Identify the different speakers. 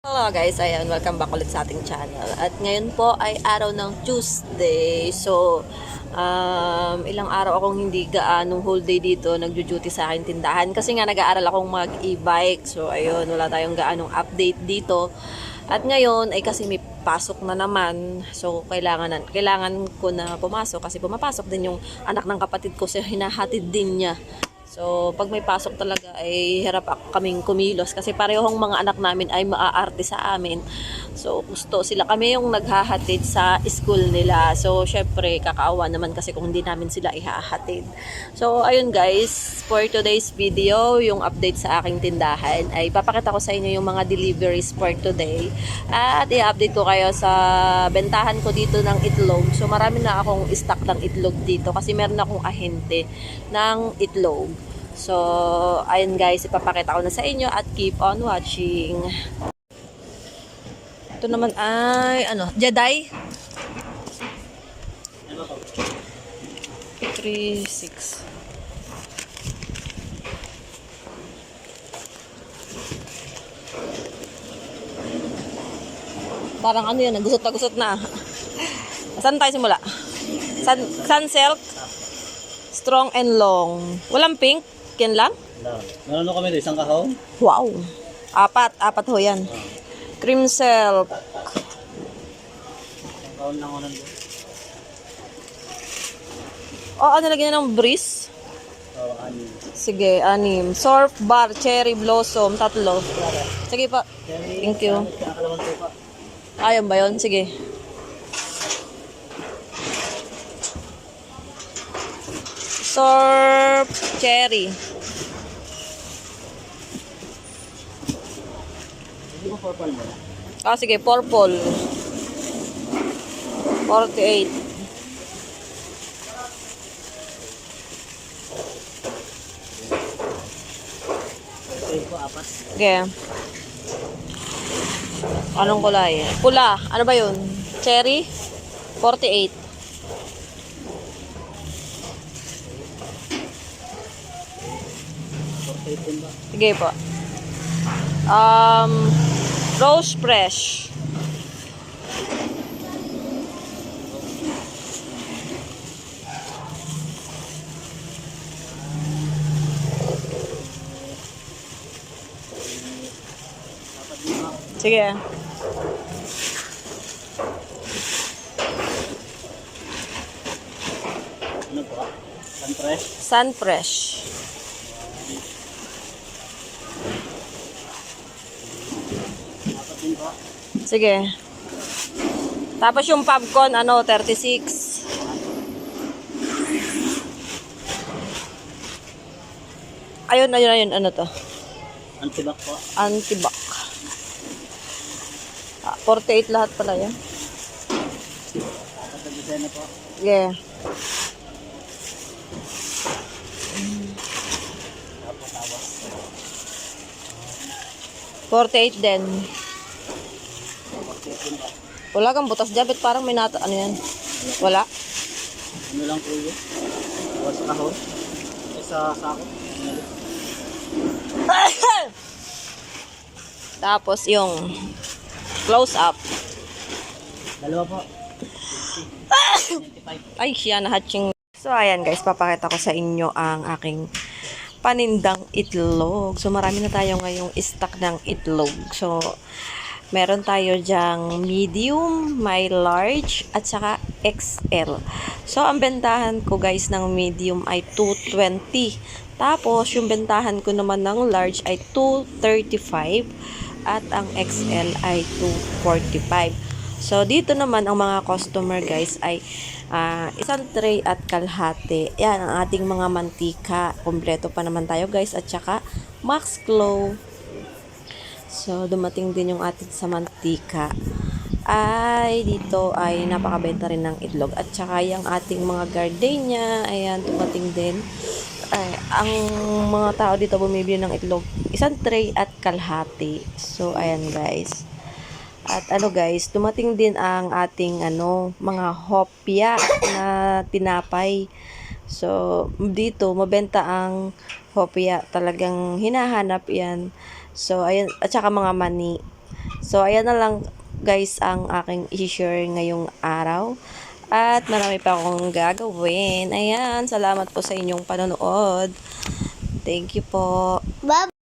Speaker 1: Hello guys, ayan, welcome back ulit sa ating channel. At ngayon po ay araw ng Tuesday. So, um, ilang araw akong hindi gaanong whole day dito nagjo-duty sa aking tindahan. Kasi nga nag-aaral akong mag e-bike. So, ayun, wala tayong gaanong update dito. At ngayon ay kasi may pasok na naman. So, kailangan, kailangan ko na pumasok kasi pumapasok din yung anak ng kapatid ko. So, hinahatid din niya. So, pag may pasok talaga ay hirap kaming kumilos kasi parehong mga anak namin ay maaarte sa amin. So, gusto sila kami yung naghahatid sa school nila. So, syempre, kakaawa naman kasi kung hindi namin sila ihahatid. So, ayun guys, for today's video, yung update sa aking tindahan ay papakita ko sa inyo yung mga deliveries for today. At i-update ko kayo sa bentahan ko dito ng itlog. So, marami na akong stock ng itlog dito kasi meron akong ahente ng itlog. So, ayun guys, ipapakita ko na sa inyo at keep on watching. Ito naman ay, ano, Jedi? 3, 6. Parang ano yun, gusot na gusot na. Saan tayo simula? Sun, sun silk? Strong and long. Walang pink? Yan lang?
Speaker 2: Meron kami isang kahon.
Speaker 1: Wow. Apat. Apat ho yan. Cream silk.
Speaker 2: Isang kahon lang ako nandun.
Speaker 1: O, ano lagyan ng breeze?
Speaker 2: So, ani.
Speaker 1: Sige, anim. Surf bar, cherry blossom, tatlo. Sige pa. Thank you. Ayun ba yun? Sige. Surf cherry.
Speaker 2: Hindi ko purple mo.
Speaker 1: Ah, sige, purple. 48.
Speaker 2: Okay.
Speaker 1: Anong kulay? Pula. Ano ba yun? Cherry? 48.
Speaker 2: Okay din ba?
Speaker 1: Sige po. Um, rose fresh. Sige.
Speaker 2: Ano po? Sun fresh?
Speaker 1: Sun fresh.
Speaker 2: Apat din po.
Speaker 1: Sige. Tapos yung popcorn, ano, 36. Ayun, ayun, ayun. Ano to?
Speaker 2: Antibac po.
Speaker 1: Antibac. Ah, 48 lahat pala yan.
Speaker 2: Apat na design na po. Tawas.
Speaker 1: 48 din. Wala kang butas dyan. Parang may nata... Ano yan? Wala?
Speaker 2: Ano lang po yun? Tawas sa kahon. Eh, sa sako.
Speaker 1: Tapos yung close up.
Speaker 2: Dalawa po. 95.
Speaker 1: Ay, siya na hatching. So, ayan guys, papakita ko sa inyo ang aking panindang itlog. So, marami na tayo ngayong stock ng itlog. So, meron tayo dyang medium, may large, at saka XL. So, ang bentahan ko guys ng medium ay 220. Tapos, yung bentahan ko naman ng large ay 235 at ang XL ay 245. So, dito naman ang mga customer guys ay ah, isang tray at kalahati. Yan ang ating mga mantika. Kompleto pa naman tayo guys at saka Max Glow. So, dumating din yung ating sa mantika. Ay, dito ay napakabenta rin ng itlog. At saka yung ating mga gardenia, ayan, dumating din. Ay, ang mga tao dito bumibili ng itlog, isang tray at kalahati. So, ayan guys. At ano guys, dumating din ang ating ano, mga hopya na tinapay. So, dito, mabenta ang hopya. Talagang hinahanap yan. So, ayun, at saka mga mani. So, ayan na lang guys ang aking i-share ngayong araw. At marami pa akong gagawin. Ayan, salamat po sa inyong panonood. Thank you po.
Speaker 3: Bye